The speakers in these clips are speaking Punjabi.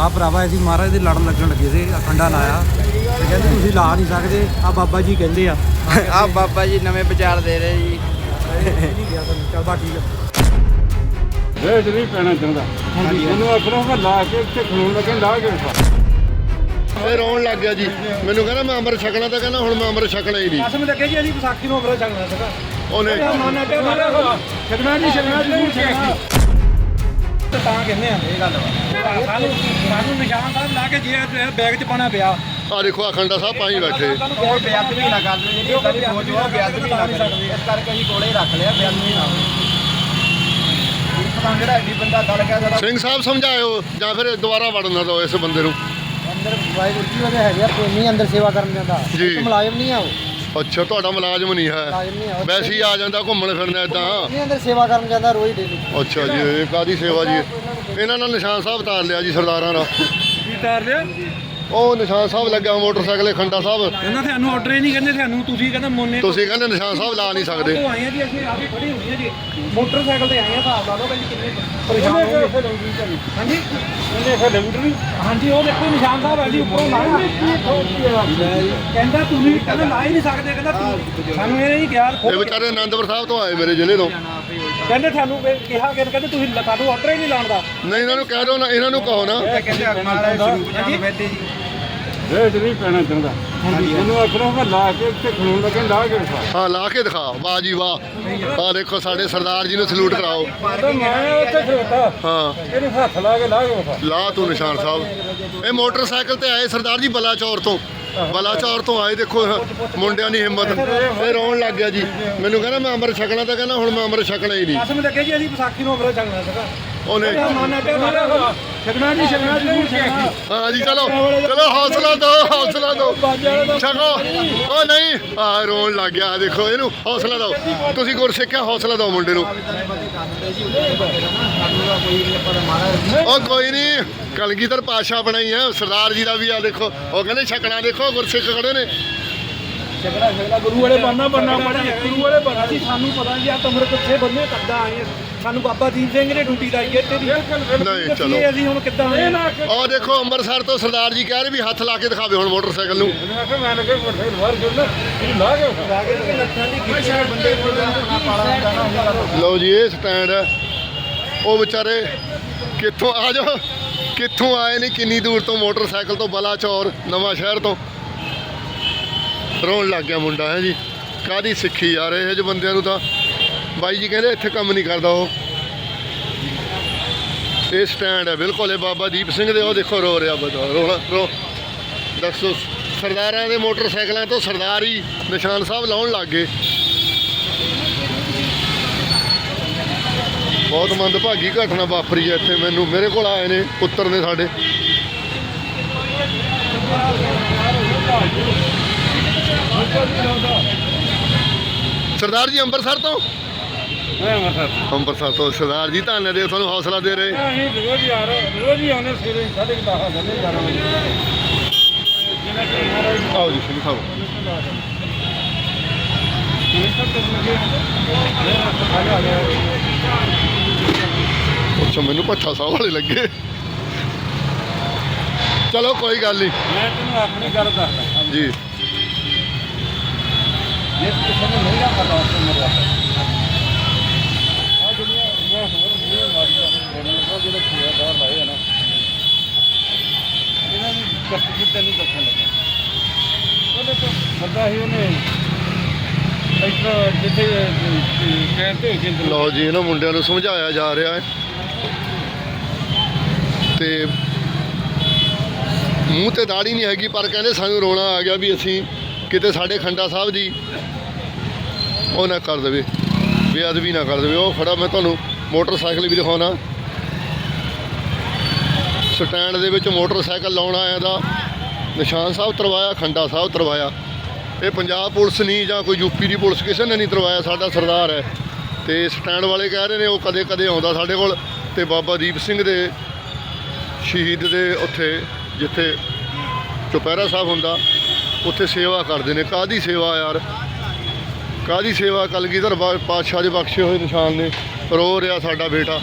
ਆ ਭਰਾਵਾ ਅਸੀਂ ਮਹਾਰਾਜ ਦੇ ਲੜ ਲੱਗਣ ਲੱਗੇ ਸੀ ਅਖੰਡਾ ਲਾਇਆ। ਤੇ ਕਹਿੰਦੇ ਤੁਸੀਂ ਲਾ ਨਹੀਂ ਸਕਦੇ। ਆ ਬਾਬਾ ਜੀ ਕਹਿੰਦੇ ਆ। ਆ ਬਾਬਾ ਜੀ ਨਵੇਂ ਵਿਚਾਰ ਦੇ ਰਹੇ ਜੀ। ਨਹੀਂ ਗਿਆ ਤੁਹਾਨੂੰ ਚੱਲ ਬਾ ਠੀਕ ਆ ਰੇਟ ਨਹੀਂ ਪੈਣਾ ਚਾਹੁੰਦਾ। ਉਹਨੂੰ ਆਪਣਾ ਵਾ ਲਾ ਕੇ ਇੱਥੇ ਖਲੋਣ ਲੱਗੇ ਲਾ ਕੇ ਵਿਖਾ। ਇਹ ਰੋਣ ਲੱਗ ਗਿਆ ਜੀ। ਮੈਨੂੰ ਕਹਿੰਦਾ ਮੈਂ ਅੰਮ੍ਰਿਤ ਛਕਣਾ ਤਾਂ ਕਹਿੰਦਾ ਹੁਣ ਮੈਂ ਅੰਮ੍ਰਿਤ ਛਕਣਾ ਹੀ ਨਹੀਂ। ਅਸਮ ਲੱਗੇ ਜੀ ਅਸੀਂ ਵਿਸਾਖੀ ਨੂੰ ਅਮਰਾ ਚੱਲਣਾ ਸੀਗਾ। ਉਹਨੇ ਮਾਨਾ ਤੇ ਛਕਣਾ ਨਹੀਂ ਛਕਣਾ ਨਹੀਂ ਛਕਣਾ ਤਾਂ ਕਹਿੰਦੇ ਆ ਇਹ ਗੱਲ ਵਾ। ਸਾਨੂੰ ਸਾਨੂੰ ਨਿਸ਼ਾਨ ਸਾਹਿਬ ਲਾ ਕੇ ਜੇ ਬੈਗ 'ਚ ਪਾਣਾ ਪਿਆ। ਆ ਦੇਖੋ ਅਖੰਡਾ ਸਾਹਿਬ ਪਾਈ ਬੈਠੇ। ਕੋਈ ਬੇਅਦਬੀ ਨਾ ਕਰ ਲਓ ਜਿਹੜੀ ਕਦੀ ਸੋਚ ਉਹ ਬੇਅਦਬੀ ਨਾ ਕਰੇ ਇਸ ਕਰਕੇ ਅਸੀਂ ਕੋਲੇ ਰੱਖ ਲਿਆ ਬੇਅਦਬੀ ਨਾ ਪਤਾ ਜਿਹੜਾ ਐਡੀ ਬੰਦਾ ਗੱਲ ਕਹਿ ਸਕਦਾ ਸਿੰਘ ਸਾਹਿਬ ਸਮਝਾਇਓ ਜਾਂ ਫਿਰ ਦੁਬਾਰਾ ਵੜਨ ਨਾ ਦਿਓ ਇਸ ਬੰਦੇ ਨੂੰ। ਅੰਦਰ ਵਾਹਿਗੁਰੂ ਜੀ ਉਹਦੇ ਹੈਗੇ ਆ ਪ੍ਰੇਮੀ ਅੰਦਰ ਸੇਵਾ ਕਰਨ ਜਾਂਦਾ ਮੁਲਾਜ਼ਮ ਨਹੀਂ ਆ ਉਹ। ਅੱਛਾ ਤੁਹਾਡਾ ਮੁਲਾਜ਼ਮ ਨਹੀਂ ਹੈ। ਨਹੀਂ ਆ ਵੈਸੇ ਹੀ ਆ ਜਾਂਦਾ ਘੁੰਮਣ ਫਿਰਨ ਏਦਾਂ ਨਹੀਂ ਅੰਦਰ ਸੇਵਾ ਕਰਨ ਜਾਂਦਾ ਰੋਜ਼ ਡੇਲੀ ਅੱਛਾ ਜੀ ਇਹ ਕਾਦੀ ਸੇਵਾ ਜੀ? ਇਹਨਾਂ ਨਾਲ ਨਿਸ਼ਾਨ ਸਾਹਿਬ ਤਾਰ ਲਿਆ ਜੀ ਸਰਦਾਰਾਂ ਦਾ। ਕੀ ਤਾਰ ਲਿਆ? ਉਹ ਨਿਸ਼ਾਨ ਸਾਹਿਬ ਲੱਗਾ ਮੋਟਰਸਾਈਕਲ ਖੰਡਾ ਸਾਹਿਬ। ਕਹਿੰਦਾ ਤੁਹਾਨੂੰ ਆਰਡਰ ਹੀ ਨਹੀਂ ਕਹਿੰਦੇ ਤੁਹਾਨੂੰ ਤੁਸੀਂ ਕਹਿੰਦਾ ਮੋਨੇ ਤੁਸੀਂ ਕਹਿੰਦੇ ਨਿਸ਼ਾਨ ਸਾਹਿਬ ਲਾ ਨਹੀਂ ਸਕਦੇ। ਤੋਂ ਆਏ ਆ ਜੀ ਅਸੀਂ ਆਪ ਹੀ ਖੜੀ ਹੋਈ ਆ ਜੀ। ਮੋਟਰਸਾਈਕਲ ਤੇ ਆਏ ਆ ਹਿਸਾਬ ਲਾ ਲਓ ਭਾਈ ਕਿੰਨੇ ਪਰੇਸ਼ਾਨ ਹੋਗੇ ਹਾਂਜੀ? ਇਹਨੇ ਫਿਰ ਲਿਮਟਰੀ ਹਾਂਜੀ ਉਹ ਦੇਖੋ ਨਿਸ਼ਾਨ ਸਾਹਿਬ ਆ ਜੀ ਉੱਪਰੋਂ ਲਾਇਆ ਕਹਿੰਦਾ ਤੁਸੀਂ ਕਹਿੰਦਾ ਲਾ ਹੀ ਨਹੀਂ ਸਕਦੇ ਕਹਿੰਦਾ ਤੂੰ- ਸਾਨੂੰ ਇਹ ਨਹੀਂ ਕਿਹਾ ਇਹ ਵਿਚਾਰੇ ਆਨੰਦਪੁਰ ਸਾਹਿਬ ਤੋਂ ਆਏ ਮੇਰੇ ਜ਼ਿਲ੍ਹੇ ਤੋਂ। ਕਹਿੰਦੇ ਤੁਹਾਨੂੰ ਵੀ ਕਿਹਾ ਕਿ ਕਹਿੰਦੇ ਤੁਸੀਂ ਤੁਹਾਨੂੰ ਆਰਡਰ ਹੀ ਨਹੀਂ ਲਾਉਣ ਦਾ। ਨਹੀਂ ਇਹਨਾਂ ਨੂੰ ਕਹਿ ਦਿਓ ਨਾ ਇਹਨਾਂ ਨੂੰ ਕਹੋ ਨਾ। ਕਹਿੰਦੇ ਮਾਰਾ ਸਰੂਪ ਜਾਣ ਬੈਠੇ ਜੀ। ਰੇਟ ਨਹੀਂ ਪੈਣਾ ਚਾਹੁੰਦਾ ਉਹਨੂੰ ਆਪਣਾ ਵਾ ਲਾ ਕੇ ਇੱਥੇ ਖਲੋਣ ਲੱਗੇ ਲਾ ਕੇ ਵਿਖਾ। ਹਾਂ ਲਾ ਕੇ ਦਿਖਾ। ਵਾਹ ਜੀ ਵਾਹ। ਆ ਦੇਖੋ ਸਾਡੇ ਸਰਦਾਰ ਜੀ ਨੂੰ ਸਲੂਟ ਕਰਾਓ। ਤਾਂ ਮੈਂ ਉੱਥੇ ਖਲੋਤਾ। ਹਾਂ। ਇਹਨੇ ਹੱਥ ਲਾ ਕੇ ਲਾ ਕੇ ਵਿਖਾ। ਲਾ ਤੂੰ ਨਿਸ਼ਾਨ ਸਾਹਿਬ। ਇਹ ਮੋਟਰਸਾਈਕਲ ਤੇ ਆਏ ਸਰਦਾਰ ਜੀ ਬਲਾਚੌਰ ਤੋਂ। ਬਲਾਚੌਰ ਤੋਂ ਆਏ ਦੇਖੋ, ਮੁੰਡਿਆਂ ਦੀ ਹਿੰਮਤ। ਇਹ ਰੋਣ ਲੱਗ ਗਿਆ ਜੀ। ਮੈਨੂੰ ਕਹਿੰਦਾ ਮੈਂ ਅੰਮ੍ਰਿਤ ਛਕਣਾ ਤਾਂ ਕਹਿੰਦਾ, ਹੁਣ ਮੈਂ ਅੰਮ੍ਰਿਤ ਛਕਣਾ ਹੀ ਨਹੀਂ। ਅਸਮ ਲੱਗੇ ਜੀ, ਅਸੀਂ ਵਿਸਾਖੀ ਨੂੰ ਅਮਰਾ ਚੱਲਣਾ ਸੀਗਾ। ਉਹਨੇ ਮਾਨਾ ਤੇ ਛਕਣਾ ਨਹੀਂ ਛਕਣਾ ਨਹੀਂ ਛਕਣਾ ਹਾਂ। ਜੀ ਚਲੋ ਚਲੋ ਹੌਸਲਾ ਦਿਓ ਹੌਸਲਾ ਦਿਓ। ਛਕੋ ਉਹ ਨਹੀਂ ਆ ਰੋਣ ਲੱਗ ਗਿਆ ਦੇਖੋ ਇਹਨੂੰ ਹੌਸਲਾ ਦਿਓ। ਤੁਸੀਂ ਗੁਰ ਸਿੱਖਿਆ ਹੌਸਲਾ ਦਿਓ ਮੁੰਡੇ ਨੂੰ। ਉਹ ਕੋਈ ਨਹੀਂ ਕਲਗੀਧਰ ਪਾਸ਼ਾ ਬਣਾਈ ਹੈ ਸਰਦਾਰ ਜੀ ਦਾ ਵੀ ਆ ਦੇਖੋ। ਉਹ ਕਹਿੰਦੇ ਛਕਣਾ ਦੇਖੋ ਗੁਰਸਿੱਖ ਖੜੇ ਨੇ। ਛਕਣਾ ਛਕਣਾ ਗੁਰੂ ਵਾਲੇ ਬੰਨਾ ਬੰਨਾ ਪੜੇ ਗੁਰੂ ਵਾਲੇ ਬੰਨਾ ਸੀ ਸਾਨੂੰ ਪਤਾ ਨਹੀਂ ਆ ਤਮਰ ਕਿੱਥੇ ਬੰਨੇ ਕਰਦਾ ਆਏ ਆ। ਸਾਨੂੰ ਬਾਬਾ ਦੀਪ ਸਿੰਘ ਨੇ ਡਿਊਟੀ ਲਾਈ ਹੈ ਤੇਰੀ ਨਹੀਂ, ਚਲੋ। ਅਸੀਂ ਹੁਣ ਕਿੱਦਾਂ ਆਏ ਉਹ ਦੇਖੋ ਅੰਮ੍ਰਿਤਸਰ ਤੋਂ ਸਰਦਾਰ ਜੀ ਕਹਿ ਰਹੇ ਵੀ ਹੱਥ ਲਾ ਕੇ ਦਿਖਾਵੇ ਹੁਣ ਮੋਟਰਸਾਈਕਲ ਨੂੰ। ਲਓ ਜੀ ਇਹ ਸਟੈਂਡ ਹੈ। ਉਹ ਵਿਚਾਰੇ ਕਿੱਥੋਂ ਆ ਜਾਓ? ਕਿੱਥੋਂ ਆਏ ਨੇ? ਕਿੰਨੀ ਦੂਰ ਤੋਂ? ਮੋਟਰਸਾਈਕਲ ਤੋਂ ਬਲਾਚੌਰ ਨਵਾਂ ਸ਼ਹਿਰ ਤੋਂ। ਰੋਣ ਲੱਗ ਗਿਆ ਮੁੰਡਾ ਹੈ ਜੀ। ਕਾਦੀ ਸਿੱਖੀ ਯਾਰ ਇਹ ਜਿਹੇ ਬੰਦਿਆਂ ਨੂੰ ਤਾਂ? ਬਾਈ ਜੀ ਕਹਿੰਦੇ ਇੱਥੇ ਕੰਮ ਨਹੀਂ ਕਰਦਾ ਉਹ। ਇਹ ਸਟੈਂਡ ਹੈ ਬਿਲਕੁਲ, ਇਹ ਬਾਬਾ ਦੀਪ ਸਿੰਘ ਦੇ, ਉਹ ਦੇਖੋ ਰੋ ਰਿਹਾ ਬੰਦਾ, ਰੋਣਾ, ਰੋ। ਦੱਸੋ, ਸਰਦਾਰਾਂ ਦੇ ਮੋਟਰਸਾਈਕਲਾਂ ਤੋਂ ਸਰਦਾਰੀ ਨਿਸ਼ਾਨ ਸਾਹਿਬ ਲਾਉਣ ਲੱਗ ਗਏ। ਬਹੁਤ ਮੰਦਭਾਗੀ ਘਟਨਾ ਵਾਪਰੀ ਹੈ ਇੱਥੇ ਮੈਨੂੰ, ਮੇਰੇ ਕੋਲ ਆਏ ਨੇ ਪੁੱਤਰ ਨੇ ਸਾਡੇ। ਸਰਦਾਰ ਜੀ ਅੰਮ੍ਰਿਤਸਰ ਤੋਂ? ਮੈਂ ਅੰਮ੍ਰਿਤਸਰ। ਅੰਮ੍ਰਿਤਸਰ ਤੋਂ ਸਰਦਾਰ ਜੀ ਧੰਨ ਦੇ ਤੁਹਾਨੂੰ ਹੌਸਲਾ ਦੇ ਰਹੇ। ਅਸੀਂ ਰੋਜ਼ ਰੋਜ਼ ਹੀ ਆਉਂਦੇ ਸਵੇਰੇ ਵਜੇ। ਆਓ ਜੀ ਅੱਛਾ ਮੈਨੂੰ ਭੱਠਾ ਸਾਹਿਬ ਵਾਲੇ ਲੱਗੇ। ਚਲੋ ਕੋਈ ਗੱਲ ਨਹੀਂ। ਮੈਂ ਤੈਨੂੰ ਆਪਣੀ ਗੱਲ ਦੱਸਦਾ। ਜੀ। ਜੇ ਕਿਸੇ ਨੂੰ ਨਹੀਂ ਪਤਾ ਉਸ ਨੂੰ ਬੰਦਾ ਹੀ ਉਹਨੇ ਇੱਕ ਜਿੱਥੇ ਕਹਿੰਦੇ ਜਿੰਦ ਲਓ ਜੀ, ਇਹਨਾਂ ਮੁੰਡਿਆਂ ਨੂੰ ਸਮਝਾਇਆ ਜਾ ਰਿਹਾ ਹੈ। ਤੇ ਮੂੰਹ ਤੇ ਦਾੜੀ ਨਹੀਂ ਹੈਗੀ, ਪਰ ਕਹਿੰਦੇ ਸਾਨੂੰ ਰੋਣਾ ਆ ਗਿਆ ਵੀ ਅਸੀਂ ਕਿਤੇ ਸਾਡੇ ਖੰਡਾ ਸਾਹਿਬ ਜੀ, ਉਹ ਨਾ ਕਰ ਦੇਵੇ, ਬੇਅਦਬੀ ਨਾ ਕਰ ਦੇਵੇ। ਉਹ ਖੜਾ ਮੈਂ ਤੁਹਾਨੂੰ ਮੋਟਰਸਾਈਕਲ ਵੀ ਦਿਖਾਉਣਾ। ਸਟੈਂਡ ਦੇ ਵਿੱਚ ਮੋਟਰਸਾਈਕਲ ਲਾਉਣ ਆਇਆ ਦਾ। ਨਿਸ਼ਾਨ ਸਾਹਿਬ ਤਰਵਾਇਆ, ਖੰਡਾ ਸਾਹਿਬ ਤਰਵਾਇਆ। ਇਹ ਪੰਜਾਬ ਪੁਲਿਸ ਨਹੀਂ ਜਾਂ ਕੋਈ ਯੂਪੀ ਦੀ ਪੁਲਿਸ ਕਿਸੇ ਨੇ ਨਹੀਂ ਤਰਵਾਇਆ, ਸਾਡਾ ਸਰਦਾਰ ਹੈ। ਤੇ ਸਟੈਂਡ ਵਾਲੇ ਕਹਿ ਰਹੇ ਨੇ, ਉਹ ਕਦੇ ਕਦੇ ਆਉਂਦਾ ਸਾਡੇ ਕੋਲ। ਤੇ ਬਾਬਾ ਦੀਪ ਸਿੰਘ ਦੇ ਸ਼ਹੀਦ ਦੇ ਉੱਥੇ, ਜਿੱਥੇ ਚੁਪਹਿਰਾ ਸਾਹਿਬ ਹੁੰਦਾ, ਉੱਥੇ ਸੇਵਾ ਕਰਦੇ ਨੇ। ਕਾਦੀ ਸੇਵਾ ਯਾਰ? ਕਾਦੀ ਸੇਵਾ? ਕਲਗੀਧਰ ਬਾ- ਪਾਤਸ਼ਾਹ ਦੇ ਬਖਸ਼ੇ ਹੋਏ ਨਿਸ਼ਾਨ ਨੇ। ਰੋ ਰਿਹਾ ਸਾਡਾ ਬੇਟਾ।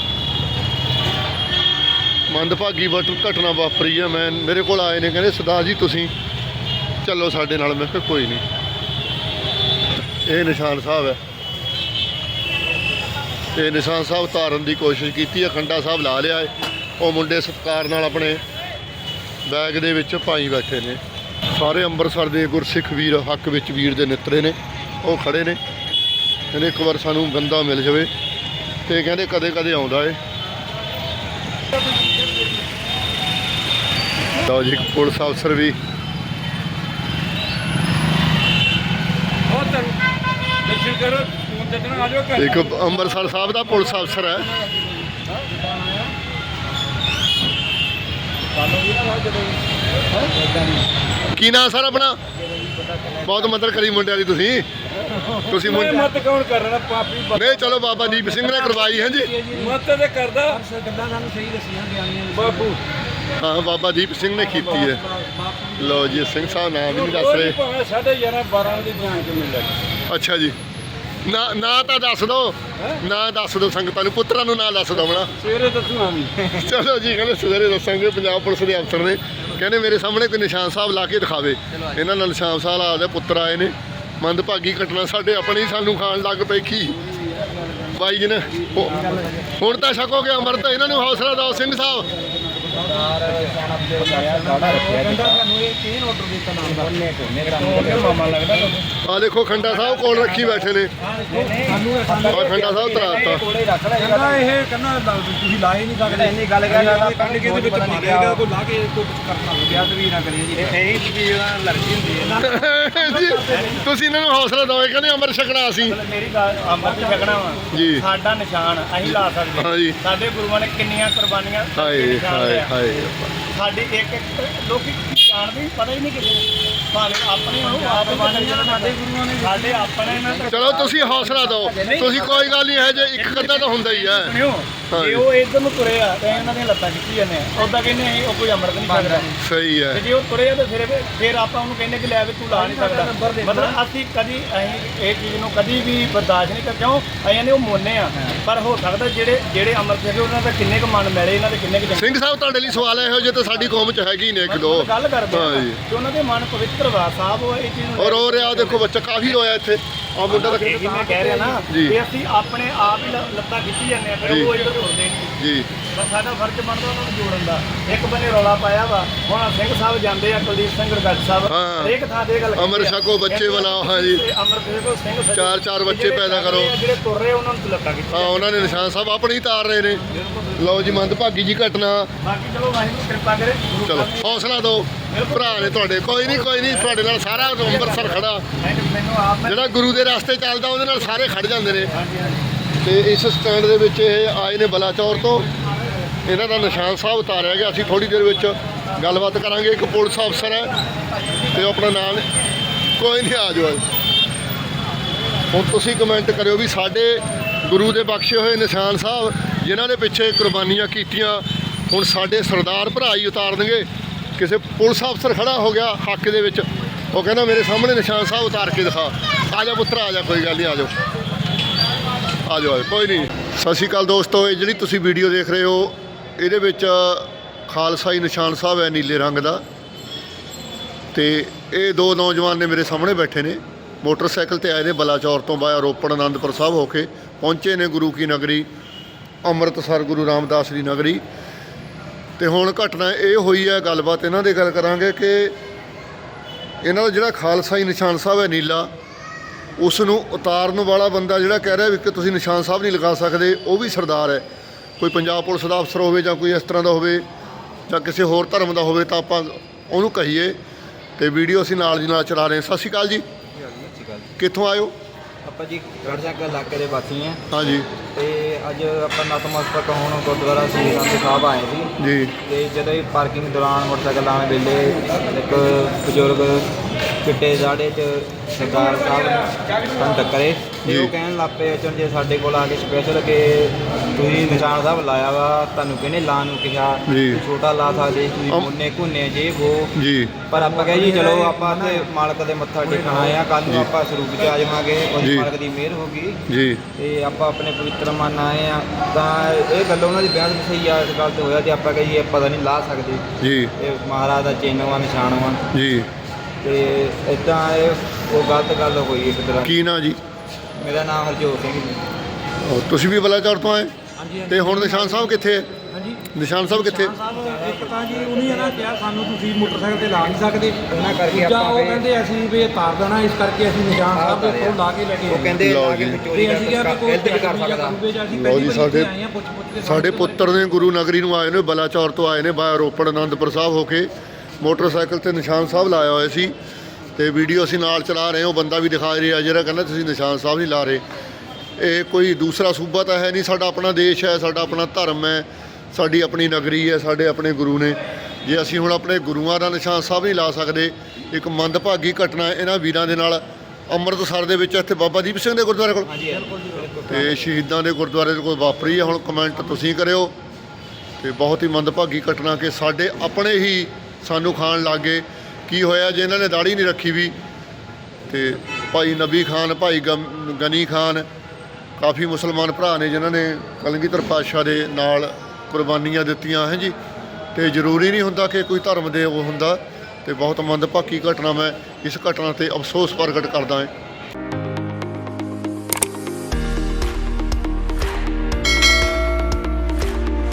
ਮੰਦਭਾਗੀ ਘਟਨਾ ਵਾਪਰੀ ਹੈ ਮੈਂ ਮੇਰੇ ਕੋਲ ਆਏ ਨੇ, ਕਹਿੰਦੇ, ਸਰਦਾਰ ਜੀ, ਤੁਸੀਂ ਚੱਲੋ ਸਾਡੇ ਨਾਲ। ਮੈਂ ਕਿਹਾ, ਕੋਈ ਨਹੀਂ। ਇਹ ਨਿਸ਼ਾਨ ਸਾਹਿਬ ਹੈ। ਇਹ ਨਿਸ਼ਾਨ ਸਾਹਿਬ ਧਾਰਨ ਦੀ ਕੋਸ਼ਿਸ਼ ਕੀਤੀ ਹੈ ਖੰਡਾ ਸਾਹਿਬ ਲਾ ਲਿਆ ਹੈ ਉਹ ਮੁੰਡੇ ਸਤਕਾਰ ਨਾਲ ਆਪਣੇ ਬੈਗ ਦੇ ਵਿੱਚ ਪਾਈ ਬੈਠੇ ਨੇ। ਸਾਰੇ ਅੰਮ੍ਰਿਤਸਰ ਦੇ ਗੁਰਸਿੱਖ ਵੀਰ, ਹੱਕ ਵਿੱਚ ਵੀਰ ਦੇ ਨਿਤਰੇ ਨੇ। ਉਹ ਖੜੇ ਨੇ। ਕਹਿੰਦੇ, ਇੱਕ ਵਾਰ ਸਾਨੂੰ ਗੰਦਾ ਮਿਲ ਜਾਵੇ। ਤੇ ਕਹਿੰਦੇ ਕਦੇ ਕਦੇ ਆਉਂਦਾ ਏ। ਲਓ ਜੀ ਪੁਲਿਸ ਅਫਸਰ ਵੀ। ਇੱਕ ਅੰਮ੍ਰਿਤਸਰ ਸਾਹਿਬ ਦਾ ਪੁਲਿਸ ਅਫਸਰ ਹੈ। ਕੀ ਨਾਂ ਸਰ ਆਪਣਾ? ਬਹੁਤ ਮਦਦ ਕਰੀ ਮੁੰਡਿਆਂ ਦੀ ਤੁਸੀਂ। ਤੁਸੀਂ ਮੈਂ ਮੁੰਡੇ ਮਤ ਕੌਣ ਕਰਨਾ? ਪਾਪੀ ਨਹੀਂ ਚਲੋ ਬਾਬਾ ਦੀਪ ਸਿੰਘ ਨੇ ਕਰਵਾਈ ਹੈ ਜੀ ਮਤ ਤੇ ਕਰਦਾ। ਗੱਲਾਂ ਸਾਨੂੰ ਸਹੀ ਦੱਸੀਆਂ ਗਿਆਨੀਆਂ ਨੇ ਬਾਬੂ ਹਾਂ ਬਾਬਾ ਦੀਪ ਸਿੰਘ ਨੇ ਕੀਤੀ ਹੈ। ਲਓ ਜੀ ਸਿੰਘ ਸਾਹਿਬ ਨਾਮ ਵੀ ਨਹੀਂ ਦੱਸ ਰਹੇ। ਭਾਵੇਂ 11:30 12 ਦੀ ਜਾਣ ਕੇ ਮਿਲ ਅੱਛਾ ਜੀ। ਨਾ ਨਾ ਤਾਂ ਦੱਸ ਦਿਓ ਨਾ ਦੱਸ ਦਿਓ ਸੰਗਤਾਂ ਨੂੰ ਪੁੱਤਰਾਂ ਨੂੰ ਨਾ ਦੱਸ ਦਵਣਾ ਸਵੇਰੇ ਦੱਸੂਗਾ ਵੀ ਚਲੋ ਜੀ ਕਹਿੰਦੇ ਸਵੇਰੇ ਦੱਸਾਂਗੇ ਪੰਜਾਬ ਪੁਲਿਸ ਦੇ ਅਫਸਰ ਨੇ। ਕਹਿੰਦੇ ਮੇਰੇ ਸਾਹਮਣੇ ਕੋਈ ਨਿਸ਼ਾਨ ਸਾਹਿਬ ਲਾ ਕੇ ਦਿਖਾਵੇ। ਇਹਨਾਂ ਨਾਲ ਨਿਸ਼ਾਨ ਸਾਹਿਬ ਆਪਦੇ ਪੁੱਤਰ ਆਏ ਨੇ। ਮੰਦਭਾਗੀ ਘਟਨਾ ਸਾਡੇ ਆਪਣੇ ਹੀ ਸਾਨੂੰ ਖਾਣ ਲੱਗ ਪਈ ਕੀ? ਬਾਈ ਜੀ ਨੇ ਹੁਣ ਤਾਂ ਛਕੋਗੇ ਅਮਰਤ, ਇਹਨਾਂ ਨੂੰ ਹੌਸਲਾ ਦਿਓ, ਸਿੰਘ ਸਾਹਿਬ। ਕਹਿੰਦਾ ਸਾਨੂੰ ਇਹ ਚੇਨ ਆਰਡਰ ਦਿੱਤਾ ਨਾਮ ਦਾ। ਉਹਨੇ ਕੋਨੇ ਗ੍ਰਾਮ ਮਾਮਾ ਲੱਗਦਾ ਆ ਦੇਖੋ ਖੰਡਾ ਸਾਹਿਬ ਕੋਲ ਰੱਖੀ ਬੈਠੇ ਨੇ। ਸਾਨੂੰ ਖੰਡਾ ਸਾਹਿਬ ਤਰਾਤਾ ਕੋਲੇ ਰੱਖ ਲੈ ਕਹਿੰਦਾ ਇਹ ਕਹਿੰਦਾ ਤੁਸੀਂ ਲਾ ਹੀ ਨਹੀਂ ਸਕਦੇ। ਇੰਨੀ ਗੱਲ ਕਹਿ ਰਿਹਾ ਕੱਢ ਕੇ ਇਹਦੇ ਵਿੱਚ ਮਾਰੇਗਾ ਕੋਈ ਲਾ ਕੇ ਕੋਈ ਕੁਝ ਕਰਨਾ। ਯਾਦ ਵੀ ਨਾ ਕਰੀਏ ਜੀ। ਇਹੀ ਚੀਜ਼ ਉਹਨਾਂ ਲੜਕੀ ਹੁੰਦੀ ਹੈ ਤੁਸੀਂ ਇਹਨਾਂ ਨੂੰ ਹੌਸਲਾ ਦਿਓ ਕਹਿੰਦੇ ਅਮਰ ਛਕਣਾ ਅਸੀਂ। ਮੇਰੀ ਗੱਲ ਅੰਮ੍ਰਿਤ ਛਕਣਾ ਵਾ। ਸਾਡਾ ਨਿਸ਼ਾਨ ਅਸੀਂ ਲਾ ਸਕਦੇ ਹਾਂ। ਸਾਡੇ ਗੁਰੂਆਂ ਨੇ ਕਿੰਨੀਆਂ ਕੁਰਬਾਨੀਆਂ ਹਾਏ ਨਿਸ਼ਾਨ ਹਾਏ ਲਿਆ। ਸਾਡੇ ਇੱਕ ਇੱਕ ਲੋਕੀ ਜਾਣਦੇ ਹੀ ਪਤਾ ਹੀ ਨਹੀਂ ਕਿਸੇ ਨੂੰ। ਭਾਵੇਂ ਆਪਣੇ ਹੋਣ ਆਪ ਬਾਣੀਆਂ ਸਾਡੇ ਗੁਰੂਆਂ ਨੇ ਸਾਡੇ ਆਪਣੇ ਨਾਲ ਤਾਂ ਚਲੋ ਤੁਸੀਂ ਹੌਸਲਾ ਦਿਓ। ਤੁਸੀਂ ਕੋਈ ਗੱਲ ਨਹੀਂ ਹੈ ਜੇ ਇੱਕ ਕੱਦਾ ਤਾਂ ਹੁੰਦਾ ਹੀ ਹੈ। ਸੁਣਿਓ ਹਾਂ ਜੇ ਜੀ। ਉਹ ਇੱਧਰ ਨੂੰ ਤੁਰੇ ਆ ਤੇ ਇਹਨਾਂ ਦੀਆਂ ਲੱਤਾਂ ਖਿੱਚੀ ਜਾਂਦੇ ਆ। ਉਦਾਂ ਕਹਿੰਦੇ ਅਸੀਂ ਉਹ ਕੋਈ ਅੰਮ੍ਰਿਤ ਨਹੀਂ ਛਕਦਾ ਸਹੀ ਹੈ। ਤੇ ਜੇ ਉਹ ਤੁਰੇ ਆ ਤੇ ਫਿਰ ਫਿਰ ਆਪਾਂ ਉਹਨੂੰ ਕਹਿੰਦੇ ਕਿ ਲੈ ਵੀ ਤੂੰ ਲਾ ਨਹੀਂ ਸਕਦਾ। ਮਤਲਬ ਅਸੀਂ ਕਦੀ ਅਸੀਂ ਇਹ ਚੀਜ਼ ਨੂੰ ਕਦੀ ਵੀ ਬਰਦਾਸ਼ਤ ਨਹੀਂ ਕਰ ਕਿਉਂ? ਅਸੀਂ ਨੇ ਉਹ ਮੋਨੇ ਆ। ਪਰ ਹੋ ਸਕਦਾ ਜਿਹੜੇ ਜਿਹੜੇ ਅੰਮ੍ਰਿਤ ਛਕੇ ਉਹਨਾਂ ਦਾ ਕਿੰਨੇ ਕੁ ਮਨ ਮਿਲੇ ਇਹਨਾਂ ਦੇ ਕਿੰਨੇ ਕੁ ਚੰਗੇ ਸਿੰਘ ਸਾਹਿਬ ਤੁਹਾਡੇ ਲਈ ਸਵਾਲ ਇਹੋ ਜਿਹੇ ਤਾਂ ਸਾਡੀ ਕੌਮ 'ਚ ਹੈਗੀ ਨੇ ਇੱਕ ਦੋ। ਗੱਲ ਕਰਦੇ ਹਾਂ ਆ ਜੀ ਕਿ ਉਹਨਾਂ ਦੇ ਮਨ ਪਵਿੱਤਰ ਵਾ ਸਾਹਿਬ ਉਹ ਇਹ ਚੀਜ਼ ਨੂੰ ਔਰ ਹੋ ਰਿਹਾ ਦੇਖੋ ਬੱਚਾ ਕਾਫੀ ਰੋਇਆ ਇੱਥੇ ਆ ਮੁੰਡਾ ਤਾਂ ਇਹੀ ਮੈਂ ਕਹਿ ਰਿਹਾ ਨਾ ਜੀ। ਕਿ ਅਸੀਂ ਆਪਣੇ ਆਪ ਹੀ ਲ- ਲੱਤਾਂ ਖਿੱਚੀ ਜਾਂਦੇ ਆ ਫਿਰ। ਉਹ ਇੱਧਰ ਤੁਰਦੇ ਨਹੀਂ ਜੀ ਬਸ ਸਾਡਾ ਫਰਜ਼ ਬਣਦਾ ਉਹਨਾਂ ਨੂੰ ਜੋੜਨ ਦਾ ਇੱਕ ਬੰਨੇ ਰੌਲਾ ਪਾਇਆ ਵਾ ਹੁਣ ਸਿੰਘ ਸਾਹਿਬ ਜਾਂਦੇ ਆ ਕੁਲਦੀਪ ਸਿੰਘ ਰਗੜ ਸਾਹਿਬ ਹਾਂ। ਹਰੇਕ ਥਾਂ ਤੇ ਇਹ ਗੱਲ ਅਮਰ ਕਹਿੰਦੇ ਆ। ਛਕੋ, ਬੱਚੇ ਕਹਿੰਦੇ ਬਣਾਓ, ਹਾਂ ਜੀ। ਤੇ ਅਮਰ ਛਕੋ ਸਿੰਘ ਸਜੋ। ਚਾਰ- ਚਾਰ ਬੱਚੇ ਜਿਹੜੇ ਪੈਦਾ ਕਰੋ। ਜਿਹੜੇ ਤੁਰ ਰਹੇ ਉਹਨਾਂ ਨੂੰ ਲੱਤਾਂ ਖਿੱਚੀ ਹਾਂ ਉਹਨਾਂ ਨੇ ਨਿਸ਼ਾਨ ਸਾਹਿਬ ਆਪਣੇ ਹੀ ਤਾਰ ਰਹੇ ਨੇ ਲਓ ਜੀ ਮੰਦਭਾਗੀ ਜੀ ਘਟਨਾ ਬਾਕੀ ਚਲੋ ਵਾਹਿਗੁਰੂ ਕਿਰਪਾ ਕਰੇ ਗੁਰੂ ਚਲੋ ਸਾਹਿਬ ਨੇ- ਹੌਸਲਾ ਦਿਓ ਭਰਾ ਨੇ ਤੁਹਾਡੇ, ਕੋਈ ਨਹੀਂ ਕੋਈ ਨਹੀਂ, ਤੁਹਾਡੇ ਨਾਲ ਸਾਰਾ ਅੰਮ੍ਰਿਤਸਰ ਖੜਾ। ਜਿਹੜਾ ਗੁਰੂ ਦੇ ਰਸਤੇ ਚੱਲਦਾ, ਉਹਦੇ ਨਾਲ ਸਾਰੇ ਖੜ ਜਾਂਦੇ ਨੇ। ਹਾਂਜੀ ਤੇ ਇਸ ਸਟੈਂਡ ਦੇ ਵਿੱਚ ਇਹ ਆਏ ਨੇ ਬਲਾਚੌਰ ਤੋਂ। ਇਹਨਾਂ ਦਾ ਨਿਸ਼ਾਨ ਸਾਹਿਬ ਉਤਾਰਿਆ ਗਿਆ। ਅਸੀਂ ਥੋੜੀ ਦੇਰ ਵਿੱਚ ਗੱਲਬਾਤ ਕਰਾਂਗੇ। ਇੱਕ ਪੁਲਿਸ ਅਫਸਰ ਹੈ ਤੇ ਉਹ ਆਪਣਾ ਨਾਮ ਕੋਈ ਨਹੀਂ ਆ ਜਾਓ। ਹੁਣ ਤੁਸੀਂ ਕਮੈਂਟ ਕਰਿਓ ਵੀ ਸਾਡੇ ਗੁਰੂ ਦੇ ਬਖਸ਼ੇ ਹੋਏ ਨਿਸ਼ਾਨ ਸਾਹਿਬ, ਜਿਨ੍ਹਾਂ ਨੇ ਪਿੱਛੇ ਕੁਰਬਾਨੀਆਂ ਕੀਤੀਆਂ, ਹੁਣ ਸਾਡੇ ਸਰਦਾਰ ਭਰਾ ਹੀ ਉਤਾਰ ਦੇਣਗੇ ਕਿਸੇ ਪੁਲਿਸ ਅਫਸਰ ਖੜਾ ਹੋ ਗਿਆ ਹੱਕ ਦੇ ਵਿੱਚ ਉਹ ਕਹਿੰਦਾ ਮੇਰੇ ਸਾਹਮਣੇ ਨਿਸ਼ਾਨ ਸਾਹਿਬ ਉਤਾਰ ਕੇ ਦਿਖਾ। ਆ ਜਾ ਪੁੱਤਰ ਆ ਜਾ ਕੋਈ ਗੱਲ ਨਹੀਂ ਆ ਜਾਓ। ਆ ਜਾਓ ਆ ਜਾਓ, ਕੋਈ ਨਹੀਂ। ਸਤਿ ਸ਼੍ਰੀ ਅਕਾਲ ਦੋਸਤੋ ਇਹ ਜਿਹੜੀ ਤੁਸੀਂ ਵੀਡੀਓ ਦੇਖ ਰਹੇ ਹੋ ਇਹਦੇ ਵਿੱਚ ਖਾਲਸਾਈ ਨਿਸ਼ਾਨ ਸਾਹਿਬ ਹੈ ਨੀਲੇ ਰੰਗ ਦਾ। ਤੇ ਇਹ ਦੋ ਨੌਜਵਾਨ ਨੇ ਮੇਰੇ ਸਾਹਮਣੇ ਬੈਠੇ ਨੇ। ਮੋਟਰਸਾਈਕਲ ਤੇ ਆਏ ਨੇ ਬਲਾਚੌਰ ਤੋਂ ਬਾਇਆ ਰੋਪੜ ਆਨੰਦਪੁਰ ਸਾਹਿਬ ਹੋ ਕੇ ਪਹੁੰਚੇ ਨੇ ਗੁਰੂ ਕੀ ਨਗਰੀ ਅੰਮ੍ਰਿਤਸਰ ਗੁਰੂ ਰਾਮਦਾਸ ਦੀ ਨਗਰੀ। ਤੇ ਹੁਣ ਘਟਨਾ ਇਹ ਹੋਈ ਹੈ ਗੱਲਬਾਤ ਇਹਨਾਂ ਦੇ ਗੱਲ ਕਰਾਂਗੇ ਕਿ ਇਹਨਾਂ ਦਾ ਜਿਹੜਾ ਖਾਲਸਾਈ ਨਿਸ਼ਾਨ ਸਾਹਿਬ ਹੈ ਨੀਲਾ ਉਸ ਨੂੰ ਉਤਾਰਨ ਵਾਲਾ ਬੰਦਾ ਜਿਹੜਾ ਕਹਿ ਰਿਹਾ ਵੀ ਕਿ ਤੁਸੀਂ ਨਿਸ਼ਾਨ ਸਾਹਿਬ ਨਹੀਂ ਲਗਾ ਸਕਦੇ ਉਹ ਵੀ ਸਰਦਾਰ ਹੈ। ਕੋਈ ਪੰਜਾਬ ਪੁਲਿਸ ਦਾ ਅਫਸਰ ਹੋਵੇ ਜਾਂ ਕੋਈ ਇਸ ਤਰ੍ਹਾਂ ਦਾ ਹੋਵੇ ਜਾਂ ਕਿਸੇ ਹੋਰ ਧਰਮ ਦਾ ਹੋਵੇ ਤਾਂ ਆਪਾਂ ਉਹਨੂੰ ਕਹੀਏ ਤੇ ਵੀਡੀਓ ਅਸੀਂ ਨਾਲ ਦੀ ਨਾਲ ਚਲਾ ਰਹੇ ਹਾਂ। ਸਤਿ ਸ਼੍ਰੀ ਅਕਾਲ ਜੀ। ਕਿੱਥੋਂ ਆਇਓ? ਆਪਾਂ ਜੀ ਗੜਜੱਗ ਇਲਾਕੇ ਦੇ ਵਾਸੀ ਆ ਹਾਂਜੀ। ਤੇ ਅੱਜ ਆਪਾਂ ਨਤਮਸਤਕ ਹੋਣ ਗੁਰਦੁਆਰਾ ਸ੍ਰੀ ਗ੍ਰੰਥ ਸਾਹਿਬ ਆਏ ਸੀ। ਜੀ। ਤੇ ਜਦੋਂ ਇਹ ਪਾਰਕਿੰਗ ਦੌਰਾਨ ਮੋਟਰਸਾਈਕਲ ਲਾਉਣ ਵੇਲੇ ਇੱਕ ਬਜ਼ੁਰਗ ਚਿੱਟੇ ਦਾੜੇ 'ਚ ਸਰਦਾਰ ਸਾਹਿਬ ਨੂੰ ਟੱਕਰੇ। ਤੇ ਉਹ ਕਹਿਣ ਲੱਗ ਪਏ ਅਚਨ ਜੇ ਸਾਡੇ ਕੋਲ ਆ ਕੇ ਸਪੈਸ਼ਲ ਕਿ ਤੁਸੀਂ ਨਿਸ਼ਾਨ ਸਾਹਿਬ ਲਾਇਆ ਵਾ ਤੁਹਾਨੂੰ ਕਿਹਨੇ ਲਾਉਣ ਨੂੰ ਕਿਹਾ? ਜੀ। ਤੁਸੀਂ ਛੋਟਾ ਲਾ ਸਕਦੇ ਤੁਸੀਂ ਅਮ- ਮੁੰਨੇ ਘੁੰਨੇ ਜੇ ਉਹ ਜੀ। ਪਰ ਆਪਾਂ ਕਹੇ ਜੀ ਚਲੋ ਆਪਾਂ ਤੇ ਮਾਲਕ ਦੇ ਮੱਥਾ ਟੇਕਣਾ ਆ ਕੱਲ ਨੂੰ ਆਪਾਂ ਸਰੂਪ 'ਚ ਆ ਜਾਵਾਂਗੇ ਜੀ। ਉਹ ਮਾਲਕ ਦੀ ਮਿਹਰ ਹੋਗੀ ਜੀ। ਤੇ ਆਪਾਂ ਆਪਣੇ ਪਵਿੱਤਰ ਮਨ ਆਏ ਆ। ਤਾਂ ਇਹ ਗੱਲ ਉਹਨਾਂ ਦੀ ਬਿਆਨ ਸਹੀ ਆ ਇਸ ਗੱਲ ਤੇ ਹੋਇਆ ਤੇ ਆਪਾਂ ਕਹੀਏ ਪਤਾ ਨਹੀਂ ਲਾ ਸਕਦੇ। ਜੀ। ਇਹ ਮਹਾਰਾਜ ਦਾ ਚਿੰਨ੍ਹ ਵਾ ਨਿਸ਼ਾਨ ਵਾ ਜੀ। ਤੇ ਇਦਾਂ ਇਹ ਉਹ ਗਲਤ ਗੱਲ ਹੋਈ ਇੱਕ ਤਰ੍ਹਾਂ। ਕੀ ਨਾਂ ਜੀ? ਮੇਰਾ ਨਾਮ ਹਰਜੋਤ ਸਿੰਘ ਜੀ। ਉਹ ਤੁਸੀਂ ਵੀ ਬਲਾਚੌਰ ਤੋਂ ਆਏ? ਹਾਂਜੀ ਤੇ ਹੁਣ ਨਿਸ਼ਾਨ ਸਾਹਿਬ ਕਿੱਥੇ? ਹੈ ਹਾਂਜੀ। ਨਿਸ਼ਾਨ ਸਾਹਿਬ ਕਿੱਥੇ? ਸਾਹਿਬ ਇੱਕ ਤਾਂ ਜੀ ਉਹਨੇ ਨਾ ਕਿਹਾ ਸਾਨੂੰ ਤੁਸੀਂ ਮੋਟਰਸਾਈਕਲ ਤੇ ਲਾ ਨਹੀਂ ਸਕਦੇ। ਉਹਨਾਂ ਕਰਕੇ ਆਪਾਂ ਉਹ ਕਹਿੰਦੇ ਅਸੀਂ ਵੀ ਇਹ ਤਾਰ ਦੇਣਾ ਇਸ ਕਰਕੇ ਅਸੀਂ ਨਿਸ਼ਾਨ ਸਾਹਿਬ ਦੇ ਉੱਪਰ ਲਾ ਕੇ ਲੈ ਕੇ ਉਹ। ਕਹਿੰਦੇ ਲਓ ਲਾ ਕੇ ਜੀ। ਚੋਰੀ ਅਸੀਂ ਕਿਹਾ ਵੀ ਕੋਈ ਵੀ ਕਰ ਸਕਦਾ। ਲਓ ਜੀ, ਸਾਡੇ- ਸਾਡੇ ਪੁੱਤਰ ਨੇ ਗੁਰੂ ਨਗਰੀ ਨੂੰ ਆਏ ਨੇ ਬਲਾਚੌਰ ਤੋਂ ਆਏ ਨੇ ਬਾਇਆ ਰੋਪੜ ਆਨੰਦਪੁਰ ਸਾਹਿਬ ਹੋ ਕੇ। ਮੋਟਰਸਾਈਕਲ ਤੇ ਨਿਸ਼ਾਨ ਸਾਹਿਬ ਲਾਇਆ ਹੋਇਆ ਸੀ ਤੇ ਵੀਡੀਓ ਅਸੀਂ ਨਾਲ ਚਲਾ ਰਹੇ ਹਾਂ ਉਹ ਬੰਦਾ ਵੀ ਦਿਖਾ ਰਿਹਾ ਜਿਹੜਾ ਕਹਿੰਦਾ ਤੁਸੀਂ ਨਿਸ਼ਾਨ ਸਾਹਿਬ ਨਹੀਂ ਲਾ ਰਹੇ। ਇਹ ਕੋਈ ਦੂਸਰਾ ਸੂਬਾ ਤਾਂ ਹੈ ਨਹੀਂ ਸਾਡਾ ਆਪਣਾ ਦੇਸ਼ ਹੈ ਸਾਡਾ ਆਪਣਾ ਧਰਮ ਹੈ ਸਾਡੀ ਆਪਣੀ ਨਗਰੀ ਹੈ ਸਾਡੇ ਆਪਣੇ ਗੁਰੂ ਨੇ। ਜੇ ਅਸੀਂ ਹੁਣ ਆਪਣੇ ਗੁਰੂਆਂ ਦਾ ਨਿਸ਼ਾਨ ਸਾਹਿਬ ਨਹੀਂ ਲਾ ਸਕਦੇ ਇੱਕ ਮੰਦਭਾਗੀ ਘਟਨਾ ਇਹਨਾਂ ਵੀਰਾਂ ਦੇ ਨਾਲ ਅੰਮ੍ਰਿਤਸਰ ਦੇ ਵਿੱਚ ਇੱਥੇ ਬਾਬਾ ਦੀਪ ਸਿੰਘ ਦੇ ਗੁਰਦੁਆਰੇ ਕੋਲ। ਤੇ ਸ਼ਹੀਦਾਂ ਦੇ ਗੁਰਦੁਆਰੇ ਦੇ ਕੋਲ ਵਾਪਰੀ ਹੈ ਹੁਣ ਕਮੈਂਟ ਤੁਸੀਂ ਕਰਿਓ। ਤੇ ਬਹੁਤ ਹੀ ਮੰਦਭਾਗੀ ਘਟਨਾ ਕਿ ਸਾਡੇ ਆਪਣੇ ਹੀ ਸਾਨੂੰ ਖਾਣ ਲੱਗ। ਗਏ ਕੀ ਹੋਇਆ ਜੇ ਇਹਨਾਂ ਨੇ ਦਾੜੀ ਨਹੀਂ ਰੱਖੀ ਵੀ? ਤੇ ਭਾਈ ਨਬੀ ਖਾਨ, ਭਾਈ ਗਮ- ਗਨੀ ਖਾਨ, ਕਾਫੀ ਮੁਸਲਮਾਨ ਭਰਾ ਨੇ ਜਿਨ੍ਹਾਂ ਨੇ ਕਲਗੀਧਰ ਪਾਤਸ਼ਾਹ ਦੇ ਨਾਲ ਕੁਰਬਾਨੀਆਂ ਦਿੱਤੀਆਂ, ਹੈ ਜੀ? ਤੇ ਜ਼ਰੂਰੀ ਨਹੀਂ ਹੁੰਦਾ ਕਿ ਕੋਈ ਧਰਮ ਦੇ ਉਹ ਹੁੰਦਾ। ਤੇ ਬਹੁਤ ਮੰਦਭਾਗੀ ਘਟਨਾ ਮੈਂ ਇਸ ਘਟਨਾ ਤੇ ਅਫਸੋਸ ਪ੍ਰਗਟ ਕਰਦਾ ਹਾਂ।